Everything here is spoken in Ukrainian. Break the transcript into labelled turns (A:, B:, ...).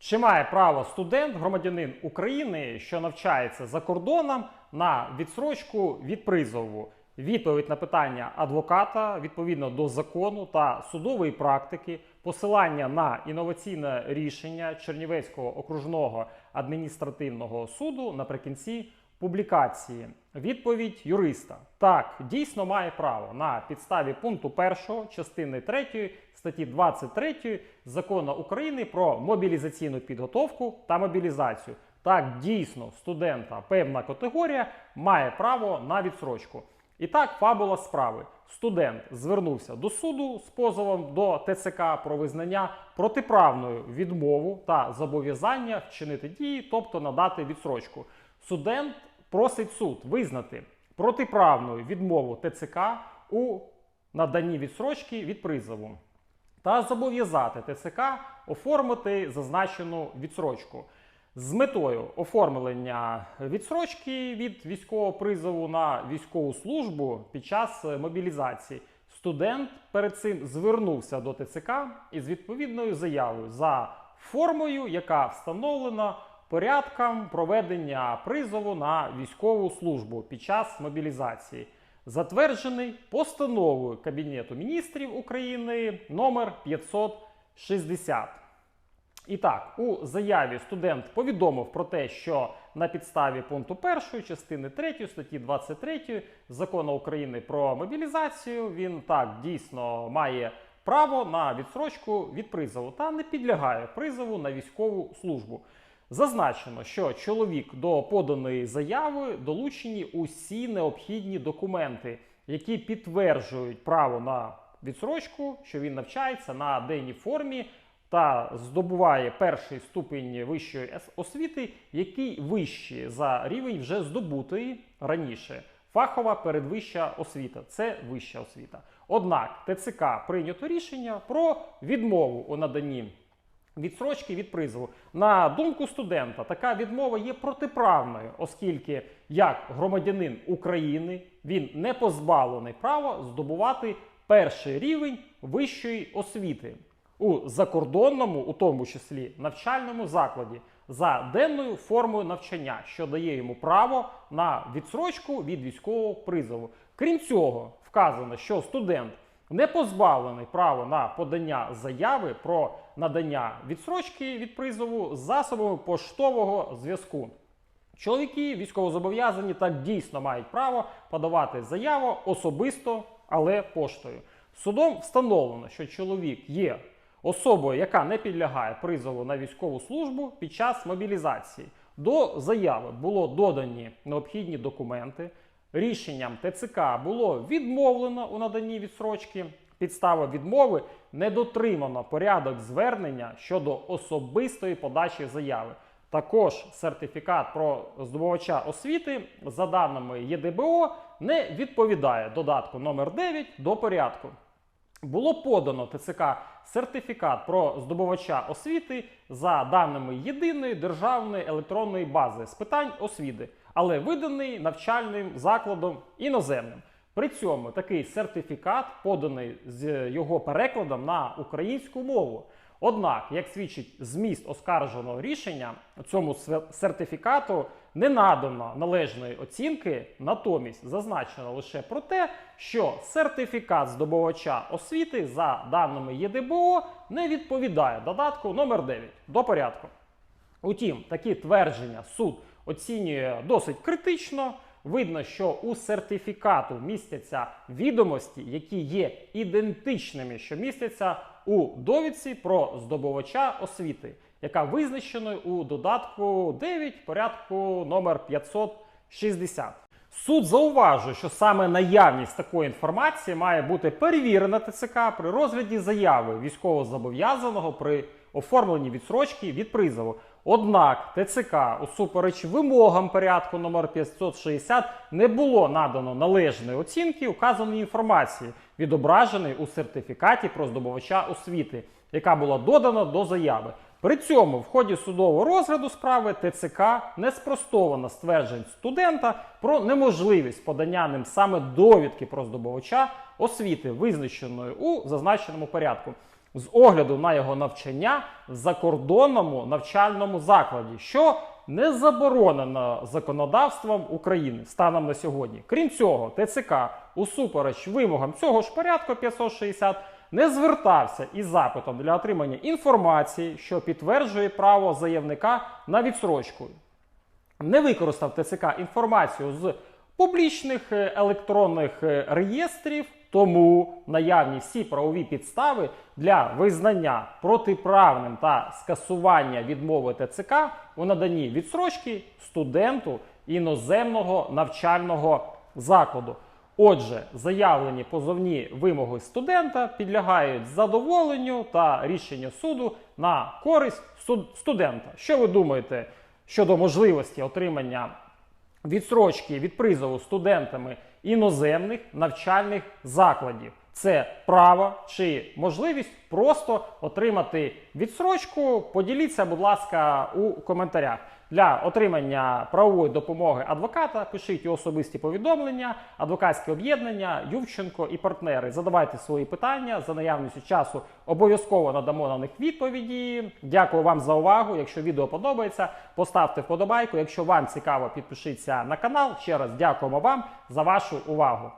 A: Чи має право студент, громадянин України, що навчається за кордоном, на відсрочку від призову? Відповідь на питання адвоката відповідно до закону та судової практики, посилання на інноваційне рішення Чернівецького окружного адміністративного суду наприкінці публікації. Відповідь юриста: так, дійсно має право на підставі пункту 1 частини 3 статті 23 закону України про мобілізаційну підготовку та мобілізацію. Так, дійсно, студента певна категорія має право на відсрочку. І так, фабула справи. Студент звернувся до суду з позовом до ТЦК про визнання протиправною відмову та зобов'язання вчинити дії, тобто надати відсрочку. Студент просить суд визнати протиправною відмову ТЦК у наданні відсрочки від призову та зобов'язати ТЦК оформити зазначену відсрочку. З метою оформлення відсрочки від військового призову на військову службу під час е, мобілізації студент перед цим звернувся до ТЦК із відповідною заявою за формою, яка встановлена порядком проведення призову на військову службу під час мобілізації, затверджений постановою Кабінету міністрів України номер 560. І так, у заяві студент повідомив про те, що на підставі пункту 1 частини 3 статті 23 закону України про мобілізацію він так дійсно має право на відсрочку від призову та не підлягає призову на військову службу. Зазначено, що чоловік до поданої заяви долучені усі необхідні документи, які підтверджують право на відсрочку, що він навчається на денній формі та здобуває перший ступінь вищої освіти, який вищий за рівень вже здобутої раніше. Фахова передвища освіта це вища освіта. Однак ТЦК прийнято рішення про відмову у наданні відсрочки від призову. На думку студента, така відмова є протиправною, оскільки як громадянин України він не позбавлений права здобувати перший рівень вищої освіти у закордонному, у тому числі навчальному закладі, за денною формою навчання, що дає йому право на відсрочку від військового призову. Крім цього, вказано, що студент не позбавлений права на подання заяви про надання відсрочки від призову засобами поштового зв'язку. Чоловіки військовозобов'язані так дійсно мають право подавати заяву особисто, але поштою. Судом встановлено, що чоловік є особою, яка не підлягає призову на військову службу під час мобілізації. До заяви було додані необхідні документи. Рішенням ТЦК було відмовлено у наданні відсрочки. Підстава відмови не дотримано порядок звернення щодо особистої подачі заяви. Також сертифікат про здобувача освіти за даними ЄДБО не відповідає додатку номер 9 до порядку. Було подано ТЦК сертифікат про здобувача освіти за даними єдиної державної електронної бази з питань освіти, але виданий навчальним закладом іноземним. При цьому такий сертифікат поданий з його перекладом на українську мову. Однак, як свідчить зміст оскарженого рішення, цьому сертифікату не надано належної оцінки, натомість зазначено лише про те, що сертифікат здобувача освіти за даними ЄДБО не відповідає додатку номер 9 до порядку. Утім, такі твердження суд оцінює досить критично. Видно, що у сертифікату містяться відомості, які є ідентичними, що містяться у довідці про здобувача освіти, яка визначена у додатку 9 порядку номер 560. Суд зауважує, що саме наявність такої інформації має бути перевірена ТЦК при розгляді заяви військовозобов'язаного при оформленні відсрочки від призову. Однак ТЦК усупереч вимогам порядку номер 560 не було надано належної оцінки указаної інформації, відображеної у сертифікаті про здобувача освіти, яка була додана до заяви. При цьому в ході судового розгляду справи ТЦК не спростовано стверджень студента про неможливість подання ним саме довідки про здобувача освіти, визначеної у зазначеному порядку. З огляду на його навчання в закордонному навчальному закладі, що не заборонено законодавством України станом на сьогодні. Крім цього, ТЦК усупереч вимогам цього ж порядку 560 не звертався із запитом для отримання інформації, що підтверджує право заявника на відсрочку. Не використав ТЦК інформацію з публічних е, електронних е, реєстрів, тому наявні всі правові підстави для визнання протиправним та скасування відмови ТЦК у наданні відсрочки студенту іноземного навчального закладу. Отже, заявлені позовні вимоги студента підлягають задоволенню та рішенню суду на користь студента. Що ви думаєте щодо можливості отримання відсрочки від призову студентами іноземних навчальних закладів? Це право чи можливість просто отримати відсрочку? Поділіться, будь ласка, у коментарях. Для отримання правової допомоги адвоката пишіть особисті повідомлення, адвокатське об'єднання, Ювченко і партнери. Задавайте свої питання за наявністю часу. Обов'язково надамо на них відповіді. Дякую вам за увагу. Якщо відео подобається, поставте вподобайку. Якщо вам цікаво, підпишіться на канал. Ще раз дякуємо вам за вашу увагу.